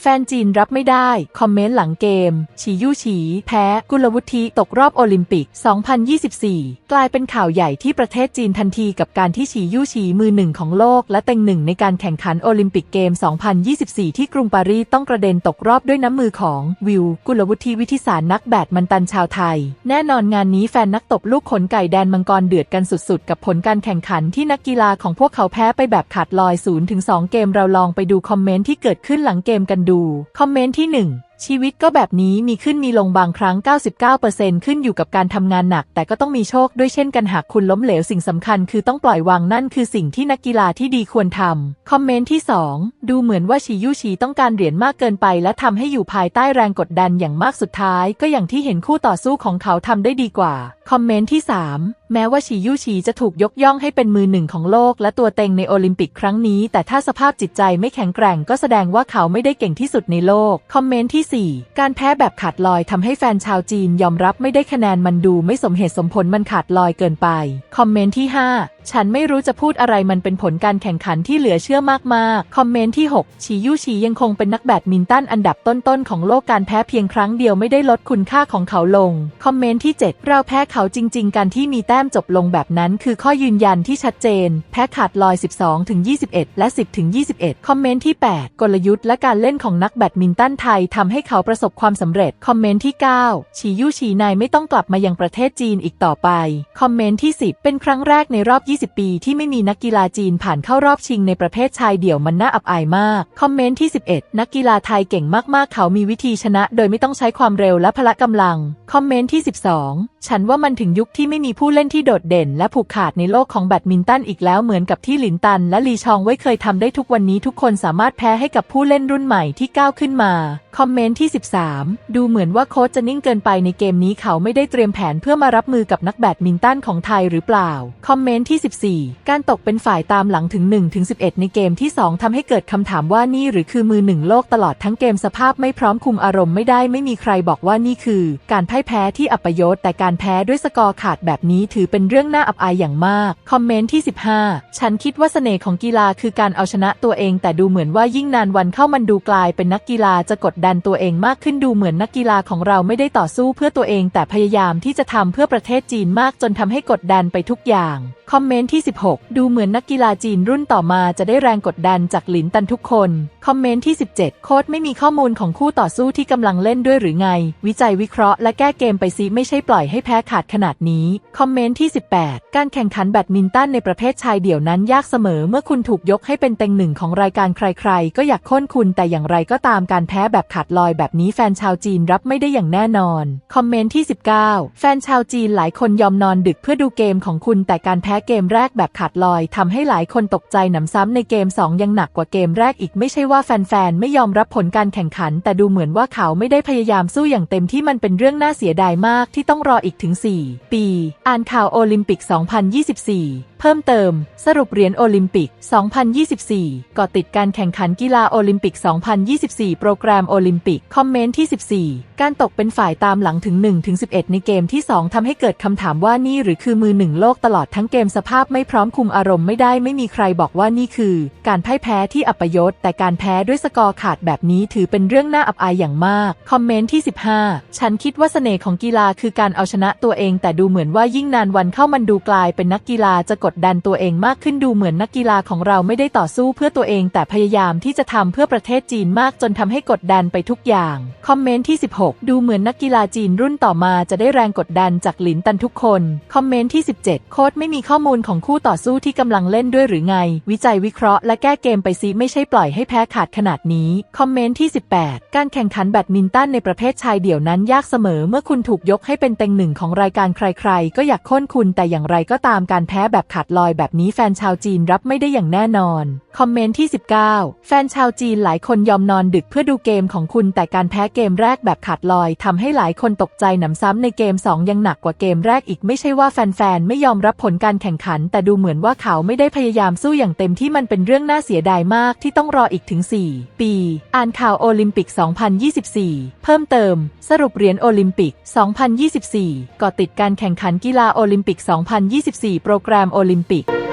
แฟนจีนรับไม่ได้ คอมเมนต์หลังเกม ฉียู่ฉี แพ้ กุลวุฒิตกรอบโอลิมปิก 2024 กลายเป็นข่าวใหญ่ที่ประเทศจีนทันทีกับการที่ฉียู่ฉีมือหนึ่งของโลก และเต็งหนึ่งในการแข่งขันโอลิมปิกเกม 2024 ที่กรุงปารีสต้องกระเด็นตกรอบด้วยน้ำมือของวิว กุลวุฒิวิทิสารนักแบดมันตันชาวไทย แน่นอนงานนี้แฟนนักตบลูกขนไก่แดนมังกรเดือดกันสุดๆ กับผลการแข่งขันที่นักกีฬาของพวกเขาแพ้ไปแบบขาดลอย0ถึง2เกมเราลองไปดูคอมเมนต์ที่เกิดขึ้นหลังเกมกันดู คอมเมนต์ที่ 1 ชีวิตก็แบบนี้มีขึ้นมีลงบางครั้ง 99%ขึ้นอยู่กับการทำงานหนัก แต่ก็ต้องมีโชคด้วยเช่นกันหากคุณล้มเหลวสิ่งสำคัญคือต้องปล่อยวางนั่นคือสิ่งที่นักกีฬาที่ดีควรทำ คอมเมนต์ที่ 2 ดูเหมือนว่าชียู่ชีต้องการเหรียญมากเกินไป และทำให้อยู่ภายใต้แรงกดดันอย่างมากสุดท้าย ก็อย่างที่เห็นคู่ต่อสู้ของเขาทำได้ดีกว่า คอมเมนต์ที่ 3แม้ว่าชียู่ชีจะถูกยกย่องให้เป็นมือหนึ่งของโลก และตัวเต็งในโอลิมปิกครั้งนี้ แต่ถ้าสภาพจิตใจไม่แข็งแกร่งก็แสดงว่าเขาไม่ได้เก่งที่สุดในโลก คอมเมนต์ที่ 4 การแพ้แบบขาดลอยทำให้แฟนชาวจีนยอมรับไม่ได้คะแนนมันดูไม่สมเหตุสมผลมันขาดลอยเกินไป คอมเมนต์ที่ 5 ฉันไม่รู้จะพูดอะไรมันเป็นผลการแข่งขันที่เหลือเชื่อมากๆ คอมเมนต์ที่6ชียู่ชียังคงเป็นนักแบดมินตันอันดับต้นๆของโลกการแพ้เพียงครั้งเดียวไม่ได้ลดคุณค่าของเขาลง คอมเมนต์ที่ 7 เราแพ้เขาจริง ๆ การที่มีแต้มจบลงแบบนั้นคือข้อยืนยันที่ชัดเจน แพ้ขาดลอย 12ถึง21 และ 10ถึง21 คอมเมนต์ที่ 8 กลยุทธ์และการเล่นของนักแบดมินตันไทยทำให้เขาประสบความสำเร็จ คอมเมนต์ที่ 9 ชียู่ชีนายไม่ต้องกลับมายังประเทศจีนอีกต่อไป คอมเมนต์ที่ 10 เป็นครั้งแรกในรอบ 20 ปีที่ไม่มีนักกีฬาจีนผ่านเข้ารอบชิงในประเภทชายเดี่ยวมันน่าอับอายมาก คอมเมนต์ที่ 11 นักกีฬาไทยเก่งมากๆ เขามีวิธีชนะ โดยไม่ต้องใช้ความเร็วและพละกำลัง คอมเมนต์ที่ 12 ฉันว่ามันถึงยุคที่ไม่มีผู้เล่นที่โดดเด่นและผูกขาดในโลกของแบดมินตันอีกแล้วเหมือนกับที่หลินตัน และลีชองไว้เคยทำได้ทุกวันนี้ทุกคนสามารถแพ้ให้กับผู้เล่นรุ่นใหม่ที่ก้าวขึ้นมา คอมเมนต์ที่ 13 ดูเหมือนว่าโค้ชจะนิ่งเกินไปในเกมนี้เขาไม่ได้เตรียมแผนเพื่อมารับมือกับนักแบดมินตันของไทยหรือเปล่า คอมเมนต์ที่ 14 การตกเป็นฝ่ายตามหลังถึง1ถึง11 ในเกมที่ 2ทำให้เกิดคำถามว่านี่หรือคือมือหนึ่งโลกตลอดทั้งเกมสภาพไม่พร้อมคุมอารมณ์ไม่ได้ไม่มีใครบอกว่านี่คือ การพ่ายแพ้ที่อัปยศแต่การแพ้ด้วยสกอร์ขาดแบบนี้ถือเป็นเรื่องน่าอับอายอย่างมาก คอมเมนต์ที่ 15 ฉันคิดว่าเสน่ห์ของกีฬาคือการเอาชนะตัวเอง แต่ดูเหมือนว่ายิ่งนานวันเข้ามันดูกลายเป็นนักกีฬาจะกดดันตัวเองมากขึ้นดูเหมือนนักกีฬาของเราไม่ได้ต่อสู้เพื่อตัวเอง แต่พยายามที่จะทำเพื่อประเทศจีนมากจนทำให้กดดันไปทุกอย่างคอมเมนต์ที่ 16 ดูเหมือนนักกีฬาจีนรุ่นต่อมาจะได้แรงกดดันจากหลินตันทุกคน คอมเมนต์ที่ 17 โค้ดไม่มีข้อมูลของคู่ต่อสู้ที่กำลังเล่นด้วยหรือไง วิจัยวิเคราะห์และแก้เกมไปซิไม่ใช่ปล่อยให้แพ้ขาดขนาดนี้ คอมเมนต์ที่ 18 การแข่งขันแบดมินตันในประเภทชายเดี่ยวนั้นยากเสมอเมื่อคุณถูกยกให้เป็นเต็งหนึ่งของรายการใครๆ ก็อยากค่นคุณแต่อย่างไรก็ตามการแพ้แบบขาดลอยแบบนี้แฟนชาวจีนรับไม่ได้อย่างแน่นอน คอมเมนต์ที่ 19 แฟนชาวจีนหลายคนยอมนอนดึกเพื่อดูเกมของคุณแต่การแพ้เกมแรกแบบขาดลอยทำให้หลายคนตกใจหนำซ้ำในเกม 2 ยังหนักกว่าเกมแรกอีกไม่ใช่ว่าแฟนๆไม่ยอมรับผลการแข่งขัน แต่ดูเหมือนว่าเขาไม่ได้พยายามสู้อย่างเต็มที่มันเป็นเรื่องน่าเสียดายมากที่ต้องรออีกถึง 4 ปี อ่านข่าวข่าวโอลิมปิก 2024 พิ่มเติม สรุปเหรียญโอลิมปิก 2024 ก่อติดการแข่งขันกีฬาโอลิมปิก 2024 โปรแกรมโอลิมปิก คอมเมนต์ที่ 14 การตกเป็นฝ่ายตามหลังถึง 1-11 ในเกมที่ 2ทำให้เกิดคำถามว่านี่หรือคือมือหนึ่งโลกตลอดทั้งเกมสภาพไม่พร้อมคุมอารมณ์ไม่ได้ไม่มีใครบอกว่านี่คือ การพ่ายแพ้ที่อัปยศ แต่การแพ้ด้วยสกอร์ขาดแบบนี้ถือเป็นเรื่องน่าอับอายอย่างมาก คอมเมนต์ที่ 15 ฉันคิดว่าเสน่ห์ของกีฬาคือการเอาชนะตัวเอง แต่ดูเหมือนว่ายิ่งนานวันเข้ามันดูกลายเป็นนักกีฬาจะกดดันตัวเองมากขึ้นดูเหมือนนักกีฬาของเราไม่ได้ต่อสู้เพื่อตัวเอง แต่พยายามที่จะทำเพื่อประเทศจีนมากจนทำให้กดดันไปทุกอย่าง คอมเมนต์ที่ 16 ดูเหมือนนักกีฬาจีนรุ่นต่อมาจะได้แรงกดดันจากหลินตันทุกคน คอมเมนต์ที่ 17 โค้ดไม่มีข้อมูลของคู่ต่อสู้ที่กำลังเล่นด้วยหรือไง วิจัยวิเคราะห์และแก้เกมไปซิไม่ใช่ปล่อยให้แพ้ขาดขนาดนี้ คอมเมนต์ที่ 18 การแข่งขันแบดมินตันในประเภทชายเดี่ยวนั้นยากเสมอเมื่อคุณถูกยกให้เป็นเต็งหนึ่งของรายการใคร ๆ ก็อยากค่นคุณแต่อย่างไรก็ตามการแพ้แบบขาดลอยแบบนี้แฟนชาวจีนรับไม่ได้อย่างแน่นอน คอมเมนต์ที่ 19 แฟนชาวจีนหลายคนยอมนอนดึกเพื่อดูเกมของคุณ แต่การแพ้เกมแรกแบบขาดลอยทำให้หลายคนตกใจหนำซ้ำในเกม 2 ยังหนักกว่าเกมแรกอีกไม่ใช่ว่าแฟนๆไม่ยอมรับผลการแข่งขัน แต่ดูเหมือนว่าเขาไม่ได้พยายามสู้อย่างเต็มที่มันเป็นเรื่องน่าเสียดายมากที่ต้องรออีกถึง 4 ปี อ่านข่าวโอลิมปิก 2024 เพิ่มเติม สรุปเหรียญโอลิมปิก 2024ก่อติดการแข่งขันกีฬาโอลิมปิก 2024 โปรแกรมโอลิมปิก